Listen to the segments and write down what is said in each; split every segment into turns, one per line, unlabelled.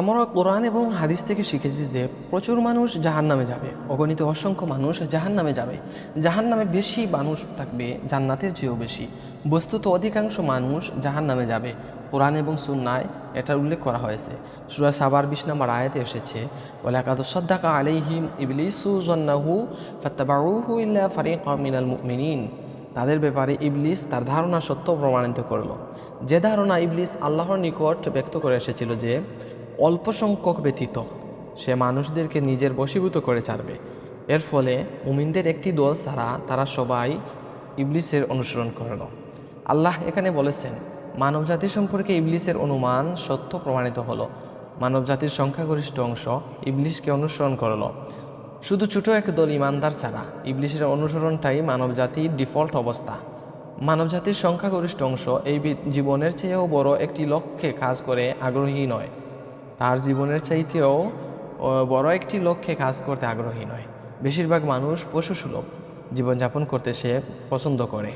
আমরা কোরআন এবং হাদিস থেকে শিখেছি যে প্রচুর মানুষ জাহান নামে যাবে, অগণিত অসংখ্য মানুষ জাহান নামে যাবে। জাহান নামে বেশি মানুষ থাকবে, জান্নাতের চেয়েও বেশি। বস্তুত অধিকাংশ মানুষ জাহান নামে যাবে। কোরআন এবং সুন্নায় এটার উল্লেখ করা হয়েছে। সুরা সাবার বিশ নম্বর আয়াতে এসেছে বলে একাদ সদ্দাকা আলাইহিম ইবলিসু মুমিনিন। তাদের ব্যাপারে ইবলিস তার ধারণা সত্য প্রমাণিত করল। যে ধারণা ইবলিস আল্লাহর নিকট ব্যক্ত করে এসেছিল যে অল্প সংখ্যক ব্যতীত সে মানুষদেরকে নিজের বশীভূত করে ছাড়বে। এর ফলে মুমিনদের একটি দল ছাড়া তারা সবাই ইবলিসের অনুসরণ করল। আল্লাহ এখানে বলেছেন, মানবজাতি সম্পর্কে ইবলিসের অনুমান সত্য প্রমাণিত হলো। মানবজাতির সংখ্যাগরিষ্ঠ অংশ ইবলিশকে অনুসরণ করল। শুধু ছোট এক দল ইমানদার ছাড়া ইবলিশের অনুসরণটাই মানবজাতির ডিফল্ট অবস্থা। মানবজাতির সংখ্যাগরিষ্ঠ অংশ এই জীবনের চেয়েও বড় একটি লক্ষ্যে কাজ করে, আগ্রহী নয়। তার জীবনের চাইতেও বড় একটি লক্ষ্যে কাজ করতে আগ্রহী নয়। বেশিরভাগ মানুষ পশুসুলভ জীবনযাপন করতে সে পছন্দ করে।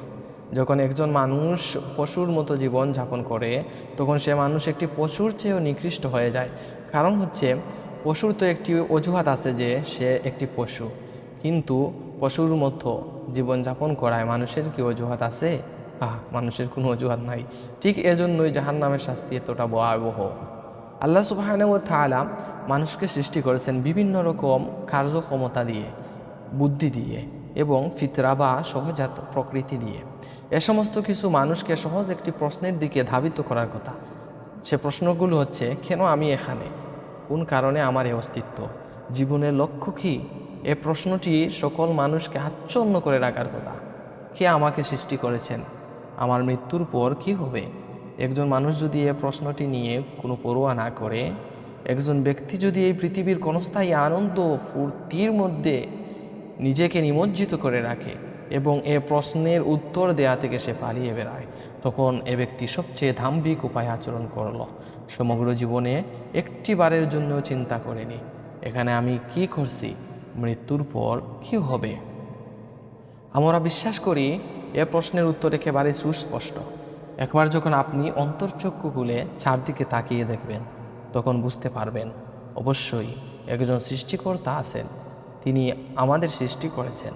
যখন একজন মানুষ পশুর মতো জীবন যাপন করে, তখন সে মানুষ একটি পশুর চেয়েও নিকৃষ্ট হয়ে যায়। কারণ হচ্ছে, পশুর তো একটি অজুহাত আছে যে সে একটি পশু। কিন্তু পশুর মতো জীবনযাপন করায় মানুষের কি অজুহাত আছে? আহ, মানুষের কোনো অজুহাত নাই। ঠিক এজন্যই জাহান নামের শাস্তি এতটা ভয়াবহ। আল্লাহ সুবাহান তালা মানুষকে সৃষ্টি করেছেন বিভিন্ন রকম কার্যক্ষমতা দিয়ে, বুদ্ধি দিয়ে এবং ফিতরা বা সহজাত প্রকৃতি দিয়ে। এ সমস্ত কিছু মানুষকে সহজ একটি প্রশ্নের দিকে ধাবিত করার কথা। সে প্রশ্নগুলো হচ্ছে, কেন আমি এখানে? কোন কারণে আমার এই অস্তিত্ব? জীবনের লক্ষ্য কী? এ প্রশ্নটি সকল মানুষকে আচ্ছন্ন করে রাখার কথা। কে আমাকে সৃষ্টি করেছেন? আমার মৃত্যুর পর কি হবে? একজন মানুষ যদি এ প্রশ্নটি নিয়ে কোনো পড়ুয়া না করে, একজন ব্যক্তি যদি এই পৃথিবীর ক্ষণস্থায়ী আনন্দ ফুর্তির মধ্যে নিজেকে নিমজ্জিত করে রাখে এবং এ প্রশ্নের উত্তর দেয়া থেকে সে পালিয়ে বেড়ায়, তখন এ ব্যক্তি সবচেয়ে ধাম্বিক উপায় আচরণ করল। সমগ্র জীবনে একটি বারের জন্য চিন্তা করেনি এখানে আমি কি করছি, মৃত্যুর পর কি হবে? আমরা বিশ্বাস করি এ প্রশ্নের উত্তর একেবারে সুস্পষ্ট। একবার যখন আপনি অন্তর্চক্ষু খুলে চারদিকে তাকিয়ে দেখবেন, তখন বুঝতে পারবেন, অবশ্যই একজন সৃষ্টিকর্তা আছেন। তিনি আমাদের সৃষ্টি করেছেন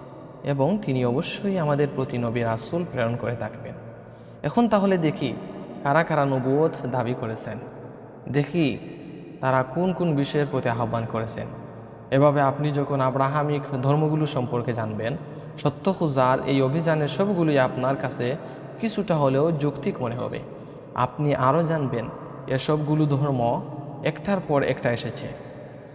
এবং তিনি অবশ্যই আমাদের প্রতি নবী রাসুল প্রেরণ করে থাকবেন। এখন তাহলে দেখি কারা কারা নবুয়ত দাবি করেছেন। দেখি তারা কোন কোন বিষয়ের প্রতি আহ্বান করেছেন। এভাবে আপনি যখন আব্রাহামিক ধর্মগুলো সম্পর্কে জানবেন, সত্য খুঁজার এই অভিযানের সবগুলোই আপনার কাছে কিছুটা হলেও যৌক্তিক মনে হবে। আপনি আরও জানবেন এসবগুলো ধর্ম একটার পর একটা এসেছে।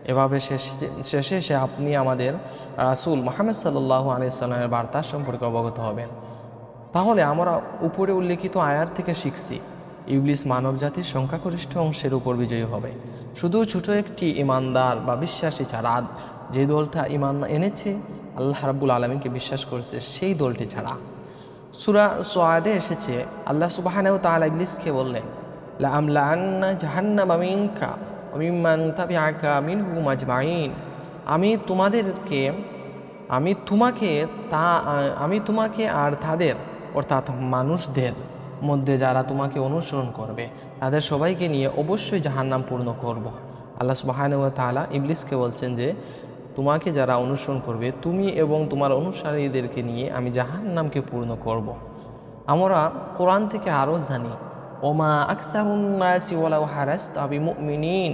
এভাবে শেষে শেষে এসে আপনি আমাদের রাসুল মোহাম্মদ সাল্লাহ আলিয়াল্লামের বার্তা সম্পর্কে অবগত হবেন। তাহলে আমরা উপরে উল্লেখিত আয়াত থেকে শিখছি, ইবলিস মানবজাতির সংখ্যাগরিষ্ঠ অংশের উপর বিজয়ী হবে। শুধু ছোট একটি ইমানদার বা বিশ্বাসী ছাড়া, যে দলটা ইমান এনেছে, আল্লাহ রাব্বুল আলমীকে বিশ্বাস করেছে, সেই দলটি ছাড়া। সুরা সোয়াদে এসেছে, আল্লাহ সুবাহানেও তাআলা ইবলিসকে বললেন লা আন্না জাহান্নামা মিনকা ওয়া মিম্মান তাবিআকা মিনহুম আজমাইন আমি তোমাদেরকে, আমি তোমাকে তা, আমি তোমাকে আর তাদের, অর্থাৎ মানুষদের মধ্যে যারা তোমাকে অনুসরণ করবে, তাদের সবাইকে নিয়ে অবশ্যই জাহান্নাম পূর্ণ করব। আল্লাহ সুবাহান তাআলা ইবলিসকে বলছেন যে তোমাকে যারা অনুসরণ করবে, তুমি এবং তোমার অনুসারীদেরকে নিয়ে আমি জাহান নামকে পূর্ণ করব। আমরা কোরআন থেকে আরও জানি, ওমা আকসারুন্নাসি ওয়ালাউ হারাস তাবি মুমিনিন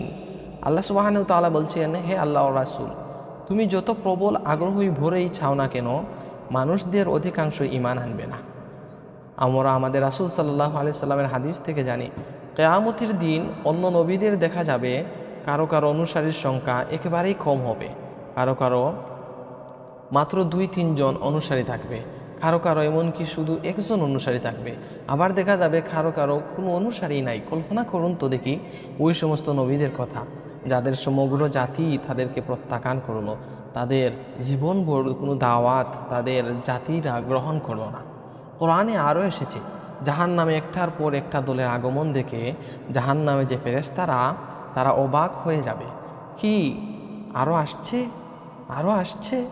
আল্লাহ সুবাহান তাআলা বলছেন, হে আল্লাহ রাসূল, তুমি যত প্রবল আগ্রহী ভরেই ছাও না কেন, মানুষদের অধিকাংশ ইমান আনবে না। আমরা আমাদের রাসুল সাল্লাহ আলি সাল্লামের হাদিস থেকে জানি, কেয়ামতির দিন অন্য নবীদের দেখা যাবে, কারও কারও অনুসারীর সংখ্যা একেবারেই কম হবে। কারও কারও মাত্র দুই তিনজন অনুসারী থাকবে। কারও কারও এমনকি শুধু একজন অনুসারী থাকবে। আবার দেখা যাবে কারও কারও কোনো অনুসারী নাই। কল্পনা করুন তো দেখি ওই সমস্ত নবীদের কথা, যাদের সমগ্র জাতি তাদেরকে প্রত্যাখ্যান করল। তাদের জীবনভর কোনো দাওয়াত তাদের জাতিরা গ্রহণ করল না। কোরআনে আরও এসেছে জাহান নামে একটার পর একটা দলের আগমন দেখে জাহান নামে যে ফেরেস্তারা তারা অবাক হয়ে যাবে। কি আরও আসছে? আরও আসছে।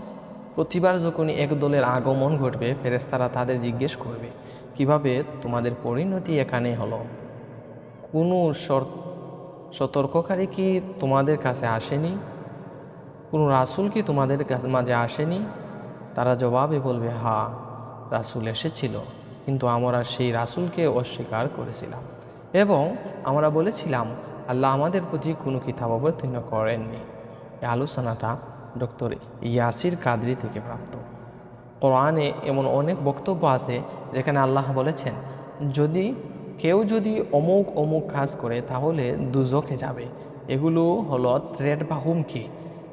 প্রতিবার যখনই এক দলের আগমন ঘটবে ফেরেস্তারা তাদের জিজ্ঞেস করবে, কীভাবে তোমাদের পরিণতি এখানে হলো? কোনো সতর্ককারী কি তোমাদের কাছে আসেনি? কোনো রাসূল কি তোমাদের কাছে, মাঝে আসেনি? তারা জবাবে বলবে, হা, রাসূল এসেছিল, কিন্তু আমরা সেই রাসূলকে অস্বীকার করেছিলাম এবং আমরা বলেছিলাম, আল্লাহ আমাদের প্রতি কোনো কিতাব অবতীর্ণ করেননি। এই আলোচনাটা ডক্টর ইয়াসির কাদরি থেকে প্রাপ্ত। কোরআনে এমন অনেক বক্তব্য আছে যেখানে আল্লাহ বলেছেন, যদি কেউ যদি অমুক অমুক কাজ করে তাহলে দুজকে যাবে। এগুলো হলো থ্রেড বা হুমকি।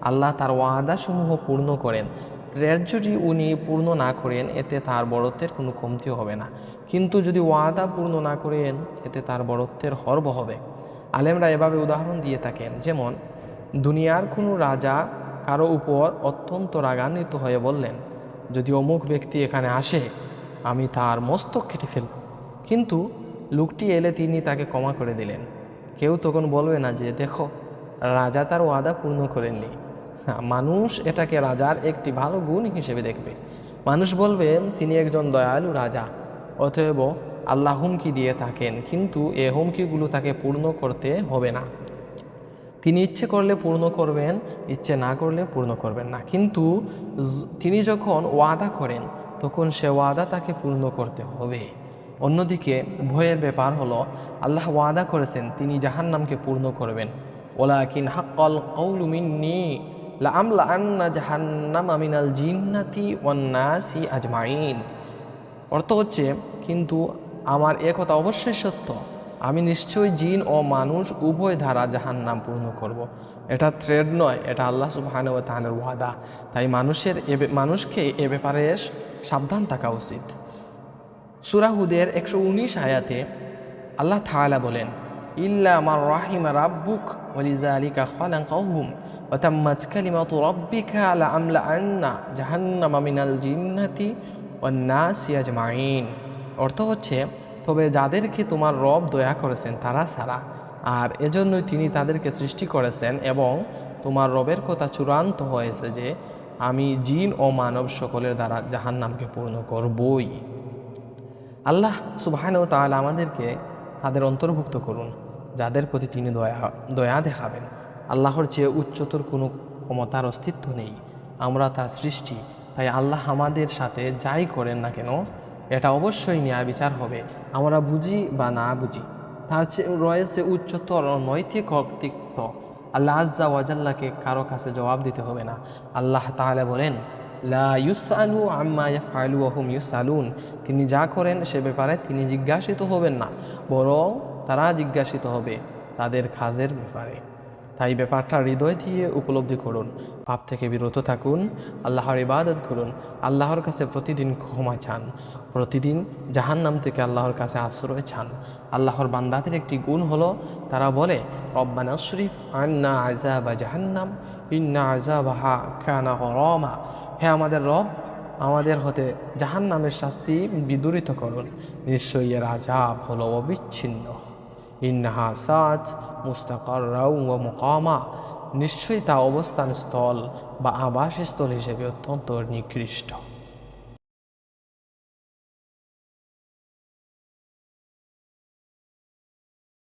আল্লাহ তার ওয়াদাসমূহ পূর্ণ করেন। থ্রেড যদি উনি পূর্ণ না করেন, এতে তার বড়ত্বের কোনো কমতি হবে না। কিন্তু যদি ওয়াদা পূর্ণ না করেন, এতে তার বড়ত্বের হর্ব হবে। আলেমরা এভাবে উদাহরণ দিয়ে থাকেন, যেমন, দুনিয়ার কোনো রাজা কারও উপর অত্যন্ত রাগান্বিত হয়ে বললেন, যদি অমুক ব্যক্তি এখানে আসে, আমি তার মস্তক কেটে ফেলব। কিন্তু লোকটি এলে তিনি তাকে ক্ষমা করে দিলেন। কেউ তখন বলবে না যে, দেখো, রাজা তার ওয়াদা পূর্ণ করেননি। মানুষ এটাকে রাজার একটি ভালো গুণ হিসেবে দেখবে। মানুষ বলবে, তিনি একজন দয়ালু রাজা, অতএব আল্লাহ হুমকি দিয়ে থাকেন, কিন্তু এ হুমকিগুলো তাকে পূর্ণ করতে হবে না। তিনি ইচ্ছে করলে পূর্ণ করবেন, ইচ্ছে না করলে পূর্ণ করবেন না। কিন্তু তিনি যখন ওয়াদা করেন, তখন সে ওয়াদা তাকে পূর্ণ করতে হবে। অন্যদিকে ভয়ের ব্যাপার হলো, আল্লাহ ওয়াদা করেছেন, তিনি জাহান্নামকে পূর্ণ করবেন। ওলাকিন হাক্কল কৌলু মিন্নি লামলা আন্না জাহান্নাম আমিনাল জিন্নাতি ওয়ান্নাসি আজমাইন। অর্থ হচ্ছে, কিন্তু আমার এ কথা অবশ্যই সত্য। আমি নিশ্চয়ই জিন ও মানুষ উভয় ধারা জাহান নাম পূর্ণ করব। এটা থ্রেড নয়, এটা আল্লাহ ও তাহানের ওয়াদা। তাই মানুষের এ মানুষকে এ ব্যাপারে সাবধান থাকা উচিত। সুরাহুদের একশো উনিশ আয়াতে আল্লাহ তাআলা বলেন, ইল্লা আমার রাহিমা রাব্বুক ওলিজা আলিকা খালান কৌহুম আমলা আন্না জাহান্নামা মিনাল জিন্নাতি ওয়ান্নাসি আজমাইন। অর্থ হচ্ছে তবে যাদেরকে তোমার রব দয়া করেছেন তারা ছাড়া আর এজন্যই তিনি তাদেরকে সৃষ্টি করেছেন এবং তোমার রবের কথা চূড়ান্ত হয়েছে যে আমি জিন ও মানব সকলের দ্বারা জাহান নামকে পূর্ণ করবই। আল্লাহ সুবাহান ও তাহলে আমাদেরকে তাদের অন্তর্ভুক্ত করুন, যাদের প্রতি তিনি দয়া দয়া দেখাবেন। আল্লাহর চেয়ে উচ্চতর কোনো ক্ষমতার অস্তিত্ব নেই। আমরা তার সৃষ্টি, তাই আল্লাহ আমাদের সাথে যাই করেন না কেন, এটা অবশ্যই ন্যায় বিচার হবে। আমরা বুঝি বা না বুঝি। তার রয়েছে উচ্চতর নৈতিক কর্তৃত্ব। আল্লাহ আজ্জা ওয়াজাল্লাকে কারও কাছে জবাব দিতে হবে না। আল্লাহ তাহলে বলেন, লা তিনি যা করেন সে ব্যাপারে তিনি জিজ্ঞাসিত হবেন না, বরং তারা জিজ্ঞাসিত হবে তাদের খাজের ব্যাপারে। তাই ব্যাপারটা হৃদয় দিয়ে উপলব্ধি করুন, পাপ থেকে বিরত থাকুন, আল্লাহর ইবাদত করুন, আল্লাহর কাছে প্রতিদিন ক্ষমা চান, প্রতিদিন জাহান্নাম থেকে আল্লাহর কাছে আশ্রয় চান। আল্লাহর বান্দাদের একটি গুণ হলো, তারা বলে, রব্বানা শরীফ আন্না আজাবা জাহান্নাম, ইন্না আজাবাহা কানা গরমা। হে আমাদের রব, আমাদের হতে জাহান নামের শাস্তি বিদূরিত করুন, নিশ্চয়ই এর আজাব হলো অবিচ্ছিন্ন। ইন্নাহা সাজ রাউ ও মোকামা। নিশ্চয়ই তা অবস্থান স্থল বা আবাসস্থল হিসেবে অত্যন্ত নিকৃষ্ট।